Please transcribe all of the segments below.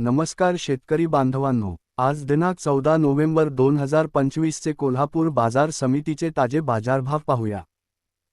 नमस्कार शेतकरी बांधवांनो आज दिनांक चौदा नोव्हेंबर दोन हजार पंचवीसचे कोल्हापूर बाजार समितीचे ताजे बाजारभाव पाहूया.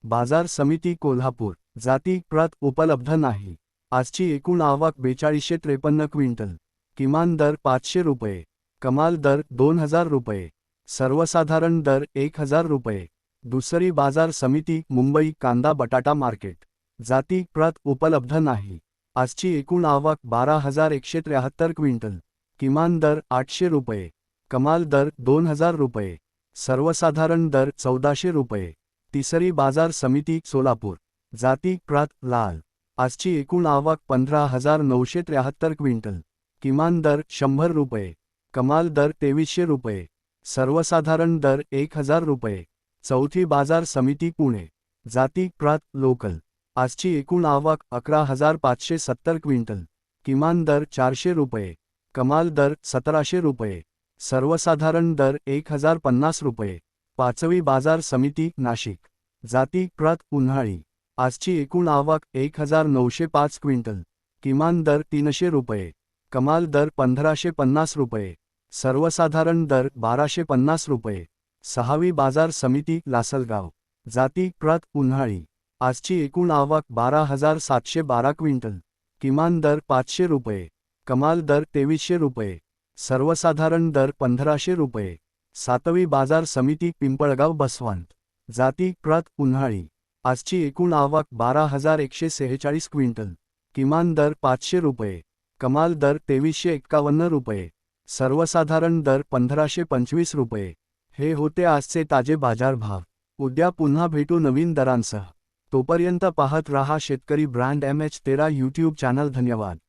बाजार समिती कोल्हापूर जाती प्रत उपलब्ध नाही. आजची एकूण आवक बेचाळीसशे त्रेपन्न क्विंटल किमान दर पाचशे रुपये कमाल दर दोन हजार रुपये सर्वसाधारण दर एक हजार रुपये. दुसरी बाजार समिती मुंबई कांदा बटाटा मार्केट जाती प्रत उपलब्ध नाही. आजची एकूण आवक बारा हजार एकशे त्र्याहत्तर क्विंटल. किमान दर आठशे रुपये. कमाल दर दोन हजार रुपये. सर्वसाधारण दर चौदाशे रुपये. तिसरी बाजार समिती सोलापूर. जाती प्रात लाल. आजची एकूण आवक पंधरा हजार नऊशे त्र्याहत्तर क्विंटल. किमान दर शंभर रुपये. कमाल दर तेवीसशे रुपये. सर्वसाधारण दर एक हजार रुपये. चौथी बाजार समिती पुणे. जाती प्रात लोकल. आजची एकूण आवक अकरा हजार पाचशे सत्तर क्विंटल. किमान दर चारशे रुपये. कमाल दर सतराशे रुपये. सर्वसाधारण दर एक हजार पन्नास रुपये. पाचवी बाजार समिती नाशिक. जाती प्रत उन्हाळी. आजची एकूण आवक एक हजार नऊशे पाच क्विंटल. किमान दर तीनशे रुपये. कमाल दर पंधराशे पन्नास रुपये. सर्वसाधारण दर बाराशे पन्नास रुपये. सहावी बाजार समिती लासलगाव. जाती प्रत उन्हाळी. आजची एकूण आवक बारा हजार सातशे बारा क्विंटल. किमान दर पाचशे रुपये. कमाल दर तेवीसशे रुपये. सर्वसाधारण दर पंधराशे रुपये. सातवी बाजार समिती पिंपळगाव बसवंत. जाती प्रत उन्हाळी. आजची एकूण आवक बारा हजार एकशे सेहेचाळीस क्विंटल. किमान दर पाचशे रुपये. कमाल दर तेवीसशे एक्कावन्न रुपये. सर्वसाधारण दर पंधराशे पंचवीस रुपये. हे होते आजचे ताजे बाजारभाव उद्या पुन्हा भेटू नवीन दरांसह. तोपर्यंत पाहत रहा शेतकरी ब्रँड एम एच तेरा यूट्यूब चॅनल. धन्यवाद.